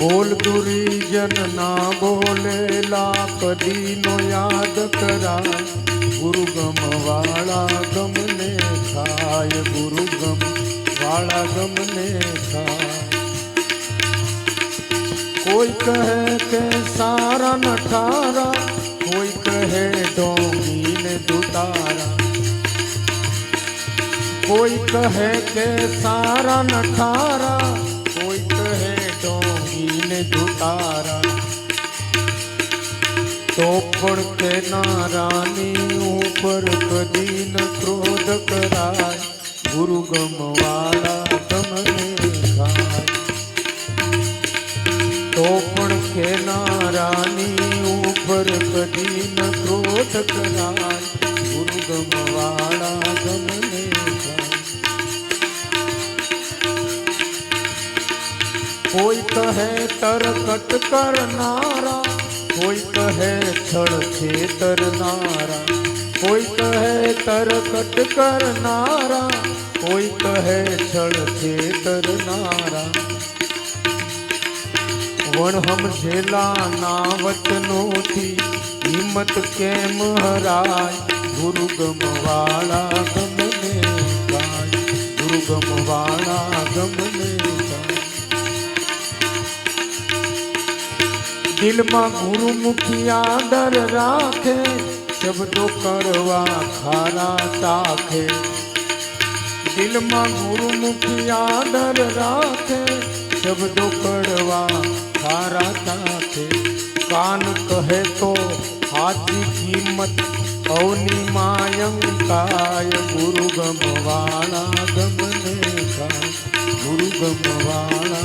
बोल दुरीजन ना बोले लाप दीनो याद करा। गुरु गम वाला गम ने खाय गुरु गम वाला गम ने खा कोई कहे के सारा नठारा कोई कहे डोंगी ने दुतारा। कोई कहे के सारा नठारा कोई દુતારા તો પણ કે નારાની ઉપર કદી ન ક્રોધ કરાય. ગુરુ ગમવાળા તમને ખાય. તો પણ કેનારાની ઉપર કદી ન ક્રોધ કરાય. ગુરુ ગમવાળા કોઈ કહે તરકટ કરનારા કોઈ કહે છળ છેતરનારા કોઈ કહે તરકટ કરનારા કોઈ કહે છળ છેતરનારા વણ સમજેલા ના વચનોથી હિંમત કેમ હરાય ગુરુ ગમવાળા ગમને ગાય ગુરુ ગમવાળા દિલમાં ગુરુમુખી આદર રાખે શબ્દો કરવા ખારા તાખે દિલમાં ગુરુમુખી આદર રાખે શબ્દો કડવા ખારા તાખે કાન કહે તો હાથી કિંમત અવની માયંકાય ગુરુ ગમવાળા ગમને ખાય ગુરુ ગમવાળા